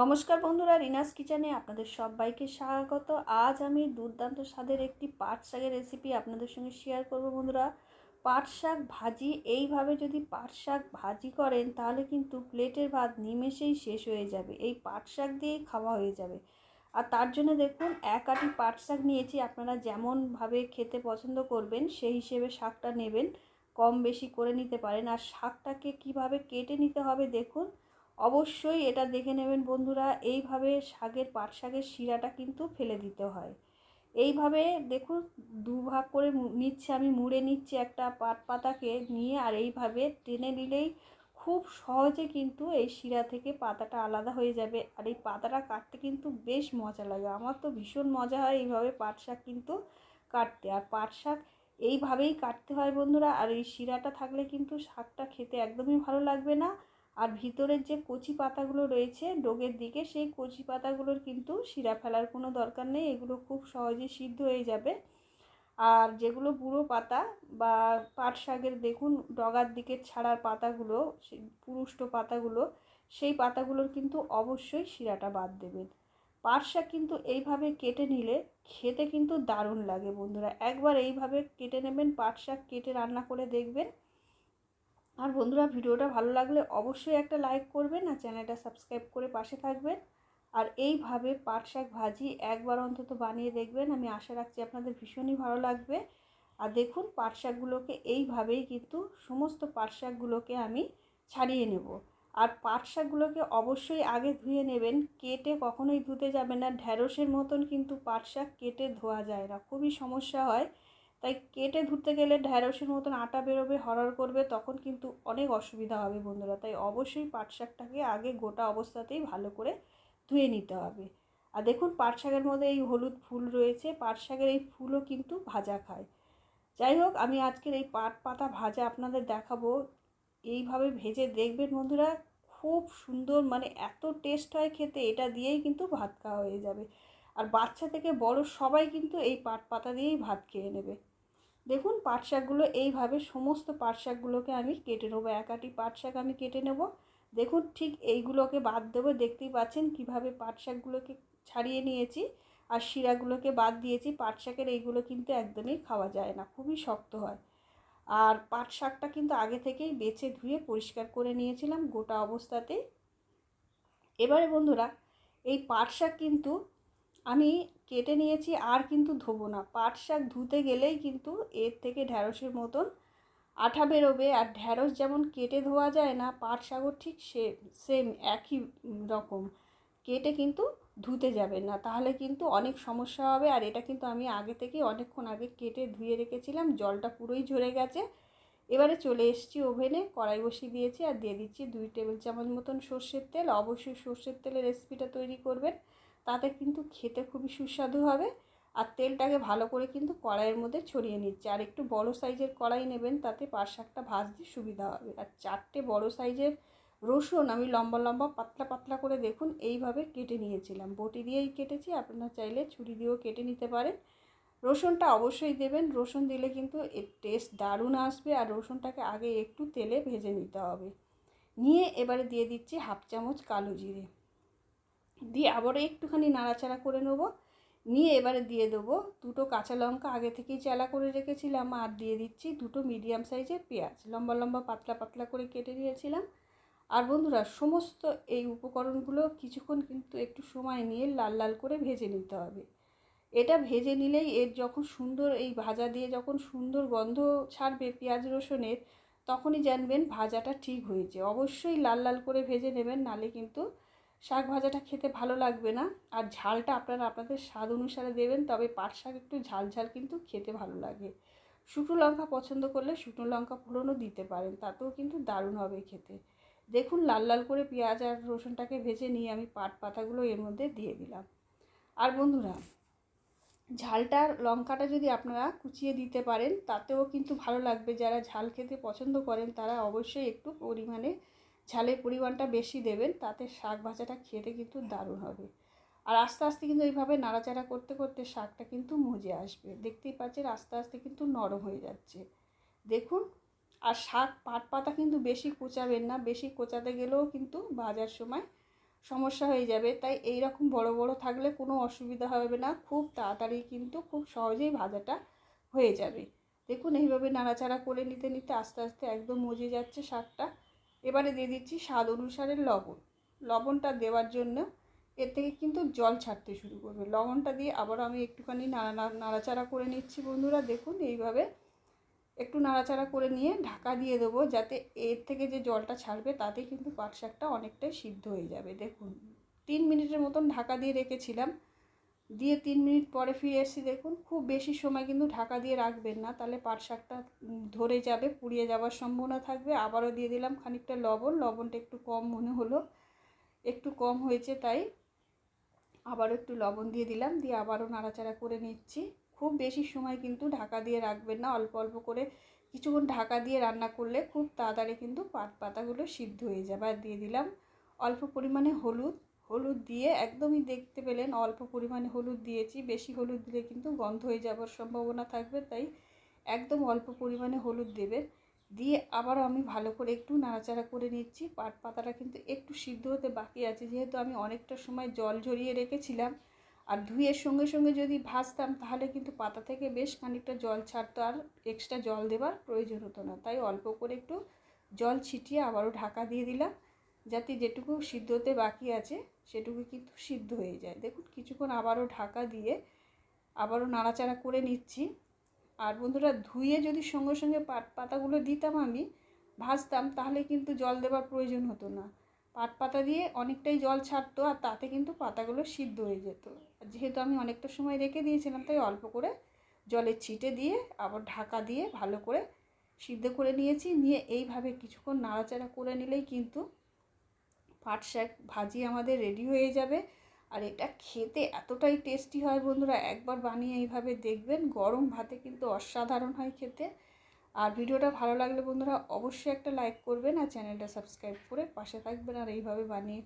নমস্কার বন্ধুরা, রিনাস কিচেনে আপনাদের সবাইকে স্বাগত। আজ আমি দুর্দান্ত স্বাদের একটি পাট শাকের রেসিপি আপনাদের সঙ্গে শেয়ার করব বন্ধুরা। পাট শাক ভাজি, এইভাবে যদি পাট শাক ভাজি করেন, তাহলে কিন্তু প্লেটের ভাত নিমেষেই শেষ হয়ে যাবে। এই পাট শাক দিয়েই খাওয়া হয়ে যাবে। আর তার জন্য দেখুন, এক আটি পাট শাক নিয়েছি। আপনারা যেমনভাবে খেতে পছন্দ করবেন, সেই হিসেবে শাকটা নেবেন। কম বেশি করে নিতে পারেন। আর শাকটাকে কীভাবে কেটে নিতে হবে, দেখুন। অবশ্যই এটা দেখে নেবেন বন্ধুরা, এইভাবে শাকের পাট শাকের শিরাটা কিন্তু ফেলে দিতে হয়। এইভাবে দেখুন দুভাগ করে নিচ্ছে, আমি মুড়ে নিচ্ছি একটা পাট পাতাকে নিয়ে, আর এইভাবে টেনে নিলেই খুব সহজে কিন্তু এই শিরা থেকে পাতাটা আলাদা হয়ে যাবে। আর এই পাতাটা কাটতে কিন্তু বেশ মজা লাগে। আমার তো ভীষণ মজা হয় এইভাবে পাট শাক কিন্তু কাটতে। আর পাট শাক এইভাবেই কাটতে হয় বন্ধুরা, আর এই শিরাটা থাকলে কিন্তু শাকটা খেতে একদমই ভালো লাগবে না। আর ভিতরের যে কচি পাতাগুলো রয়েছে ডোগের দিকে, সেই কচি পাতাগুলোর কিন্তু শিরা ফেলার কোনো দরকার নেই। এগুলো খুব সহজে সিদ্ধ হয়ে যাবে। আর যেগুলো বুড়ো পাতা বা পাট শাকের, দেখুন, ডগার দিকে ছাড়ার পাতাগুলো পুরুষ্ট পাতাগুলো, সেই পাতাগুলোর কিন্তু অবশ্যই শিরাটা বাদ দেবেন। পাট শাক কিন্তু এইভাবে কেটে নিলে খেতে কিন্তু দারুণ লাগে বন্ধুরা। একবার এইভাবে কেটে নেবেন, পাট শাক কেটে রান্না করে দেখবেন। আর বন্ধুরা ভিডিওটা ভালো লাগলে অবশ্যই একটা লাইক করবেন আর চ্যানেলটা সাবস্ক্রাইব করে পাশে থাকবেন। আর এইভাবে পাট শাক ভাজি একবার অন্তত বানিয়ে দেখবেন। আমি আশা রাখছি আপনাদের ভীষণই ভালো লাগবে। আর দেখুন, পাট শাকগুলোকে এইভাবেই কিন্তু সমস্ত পাট শাকগুলোকে আমি ছাড়িয়ে নেব। আর পাট শাকগুলোকে অবশ্যই আগে ধুয়ে নেবেন। কেটে কখনোই ধুতে যাবে না। ঢ্যাঁড়সের মতন কিন্তু পাট শাক কেটে ধোয়া যায় না। খুবই সমস্যা হয়। তাই কেটে ধুতে গেলে ঢ্যাঁড়সের মতন আটা বেরোবে হরর করবে, তখন কিন্তু অনেক অসুবিধা হবে বন্ধুরা। তাই অবশ্যই পাট শাকটাকে আগে গোটা অবস্থাতেই ভালো করে ধুয়ে নিতে হবে। আর দেখুন, পাট শাকের মধ্যে এই হলুদ ফুল রয়েছে, পাট শাকের এই ফুলও কিন্তু ভাজা খায়। যাই হোক, আমি আজকের এই পাট পাতা ভাজা আপনাদের দেখাবো। এইভাবে ভেজে দেখবেন বন্ধুরা, খুব সুন্দর মানে এত টেস্ট হয় খেতে, এটা দিয়েই কিন্তু ভাত খাওয়া হয়ে যাবে। আর বাচ্চা থেকে বড় সবাই কিন্তু এই পাট পাতা দিয়েই ভাত খেয়ে নেবে। দেখুন পাট শাকগুলো এইভাবে সমস্ত পাট শাকগুলোকে আমি কেটে নেব, এক আটি পাট শাক আমি কেটে নেব। দেখুন ঠিক এইগুলোকে বাদ দেবো, দেখতেই পাচ্ছেন কীভাবে পাট শাকগুলোকে ছাড়িয়ে নিয়েছি আর শিরাগুলোকে বাদ দিয়েছি। পাট শাকের এইগুলো কিন্তু একদমই খাওয়া যায় না, খুবই শক্ত হয়। আর পাট শাকটা কিন্তু আগে থেকেই বেছে ধুয়ে পরিষ্কার করে নিয়েছিলাম গোটা অবস্থাতেই। এবারে বন্ধুরা, এই পাট শাক কিন্তু আমি কেটে নিয়েছি, আর কিন্তু ধোবো না। পাট শাক ধুতে গেলেই কিন্তু এর থেকে ঢ্যাঁড়সের মতন আঠা বেরোবে। আর ঢ্যাঁড়স যেমন কেটে ধোয়া যায় না, পাট শাকও ঠিক সে সেম একই রকম। কেটে কিন্তু ধুতে যাবে না। তাহলে কিন্তু অনেক সমস্যা হবে। আর এটা কিন্তু আমি আগে থেকে অনেকক্ষণ আগে কেটে ধুয়ে রেখেছিলাম। জলটা পুরোই ঝরে গেছে। এবারে চলে এসেছি ওভেনে। কড়াই বসিয়ে দিয়েছি। আর দিয়ে দিচ্ছি দুই টেবিল চামচ মতন সর্ষের তেল। অবশ্যই সর্ষের তেলের রেসিপিটা তৈরি করবেন। তাতে কিন্তু খেতে খুবই সুস্বাদু হবে। আর তেলটাকে ভালো করে কিন্তু কড়াইয়ের মধ্যে ছড়িয়ে নিচ্ছে। আর একটু বড় সাইজের কড়াই নেবেন, তাতে শাকটা ভাজতে সুবিধা হবে। আর চারটে বড় সাইজের রসুন আমি লম্বা লম্বা পাতলা পাতলা করে দেখুন, এইভাবে কেটে নিয়েছিলাম। বটি দিয়েই কেটেছি, আপনারা চাইলে ছুরি দিয়েও কেটে নিতে পারেন। রসুনটা অবশ্যই দেবেন। রসুন দিলে কিন্তু এর টেস্ট দারুণ আসবে। আর রসুনটাকে আগে একটু তেলে ভেজে নিতে হবে। নিয়ে এবারে দিয়ে দিচ্ছি হাফ চামচ কালো জিরে। দিয়ে আবারও একটুখানি নাড়াচাড়া করে নেব। নিয়ে এবারে দিয়ে দেবো দুটো কাঁচা লঙ্কা আগে থেকেই চালা করে রেখেছিলাম আর দিয়ে দিচ্ছি দুটো মিডিয়াম সাইজের পেঁয়াজ। লম্বা লম্বা পাতলা পাতলা করে কেটে নিয়েছিলাম। আর বন্ধুরা, সমস্ত এই উপকরণগুলো কিছুক্ষণ কিন্তু একটু সময় নিয়ে লাল লাল করে ভেজে নিতে হবে। এটা ভেজে নিলেই এর যখন সুন্দর এই ভাজা দিয়ে যখন সুন্দর গন্ধ ছাড়বে পেঁয়াজ রসুনের, তখনই জানবেন ভাজাটা ঠিক হয়েছে। অবশ্যই লাল লাল করে ভেজে নেবেন, নালে কিন্তু শাক ভাজাটা খেতে ভালো লাগবে না। আর ঝালটা আপনারা আপনাদের স্বাদ অনুসারে দেবেন, তবে পাট শাক একটু ঝাল ঝাল কিন্তু খেতে ভালো লাগে। শুকনো লঙ্কা পছন্দ করলে শুকনো লঙ্কা ফোড়নও দিতে পারেন, তাতেও কিন্তু দারুণ হবে খেতে। দেখুন, লাল লাল করে পেঁয়াজ আর রসুনটাকে ভেজে নিয়ে আমি পাট পাতাগুলো এর মধ্যে দিয়ে দিলাম। আর বন্ধুরা ঝালটার লঙ্কাটা যদি আপনারা কুচিয়ে দিতে পারেন, তাতেও কিন্তু ভালো লাগবে। যারা ঝাল খেতে পছন্দ করেন, তারা অবশ্যই একটু পরিমাণে ঝালের পরিমাণটা বেশি দেবেন, তাতে শাক ভাজাটা খেতে কিন্তু দারুণ হবে। আর আস্তে আস্তে কিন্তু এইভাবে নাড়াচাড়া করতে করতে শাকটা কিন্তু মজে আসবে। দেখতেই পাচ্ছেন আস্তে আস্তে কিন্তু নরম হয়ে যাচ্ছে। দেখুন, আর শাক পাট পাতা কিন্তু বেশি কোচাবেন না, বেশি কোচাতে গেলেও কিন্তু ভাজার সময় সমস্যা হয়ে যাবে। তাই এই রকম বড় বড় থাকলে কোনো অসুবিধা হবে না, খুব তাড়াতাড়ি কিন্তু খুব সহজেই ভাজাটা হয়ে যাবে। দেখুন, এইভাবে নাড়াচাড়া করে নিতে নিতে আস্তে আস্তে একদম মজে যাচ্ছে শাকটা। এবারে দিয়ে দিচ্ছি স্বাদ অনুসারে লবণ। লবণটা দেওয়ার জন্য এর থেকে কিন্তু জল ছাড়তে শুরু করবে। লবণটা দিয়ে আবার আমি একটুখানি নাড়া নাড়াচাড়া করে নিচ্ছি বন্ধুরা। দেখুন, এইভাবে একটু নাড়াচাড়া করে নিয়ে ঢাকা দিয়ে দেবো যাতে এর থেকে যে জলটা ছাড়বে তাতে কিন্তু পাট শাকটা অনেকটাই সিদ্ধ হয়ে যাবে। দেখুন, তিন মিনিটের মতন ঢাকা দিয়ে রেখেছিলাম। দিয়ে তিন মিনিট পরে ফিরে এসেছি দেখুন, খুব বেশি সময় কিন্তু ঢাকা দিয়ে রাখবেন না। তাহলে পাট শাকটা ধরে যাবে, পুড়িয়ে যাওয়ার সম্ভাবনা থাকবে। আবারও দিয়ে দিলাম খানিকটা লবণ। লবণটা একটু কম মনে হলো, একটু কম হয়েছে তাই। আবারও একটু লবণ দিয়ে দিলাম, দিয়ে আবারও নাড়াচাড়া করে নিচ্ছি। খুব বেশি সময় কিন্তু ঢাকা দিয়ে রাখবেন না, অল্প অল্প করে। কিছুক্ষণ ঢাকা দিয়ে রান্না করলে খুব তাড়াতাড়ি কিন্তু পাট পাতাগুলো সিদ্ধ হয়ে যাবে। আর দিয়ে দিলাম অল্প পরিমাণে হলুদ। হলুদ দিয়ে একদমই দেখতে পেলেন, অল্প পরিমাণে হলুদ দিয়েছি, বেশি হলুদ দিলে কিন্তু গন্ধ হয়ে যাওয়ার সম্ভাবনা থাকবে, তাই একদম অল্প পরিমাণে হলুদ দেবেন। দিয়ে আবারও আমি ভালো করে একটু নাড়াচাড়া করে নিচ্ছি, পাট পাতাটা কিন্তু একটু সিদ্ধ হতে বাকি আছে, যেহেতু আমি অনেকটা সময় জল ঝরিয়ে রেখেছিলাম। আর ধুয়ের সঙ্গে সঙ্গে যদি ভাজতাম, তাহলে কিন্তু পাতা থেকে বেশ খানিকটা জল ছাড়তো, আর এক্সট্রা জল দেওয়ার প্রয়োজন হতো না। তাই অল্প করে একটু জল ছিটিয়ে আবারও ঢাকা দিয়ে দিলাম। যাতে যেটুকু সিদ্ধতে বাকি আছে, সেটুকু কিন্তু সিদ্ধ হয়ে যায়। দেখুন, কিছুক্ষণ আবারও ঢাকা দিয়ে আবারও নাড়াচাড়া করে নিচ্ছি। আর বন্ধুরা, ধুয়ে যদি সঙ্গে সঙ্গে পাট পাতাগুলো দিতাম আমি, ভাজতাম, তাহলে কিন্তু জল দেওয়ার প্রয়োজন হতো না। পাট পাতা দিয়ে অনেকটাই জল ছাড়তো আর তাতে কিন্তু পাতাগুলো সিদ্ধ হয়ে যেত। যেহেতু আমি অনেকটা সময় রেখে দিয়েছিলাম, তাই অল্প করে জলের ছিটে দিয়ে আবার ঢাকা দিয়ে ভালো করে সিদ্ধ করে নিয়েছি। নিয়ে এইভাবে কিছুক্ষণ নাড়াচাড়া করে নিলেই কিন্তু পাট শাক ভাজি আমাদের রেডি হয়ে যাবে। আর এটা খেতে এতটাই টেস্টি হয় বন্ধুরা, একবার বানিয়ে এইভাবে দেখবেন, গরম ভাতে কিন্তু অসাধারণ হয় খেতে। আর ভিডিওটা ভালো লাগলে বন্ধুরা, অবশ্যই একটা লাইক করবেন আর চ্যানেলটা সাবস্ক্রাইব করে পাশে থাকবেন আর এইভাবে বানিয়ে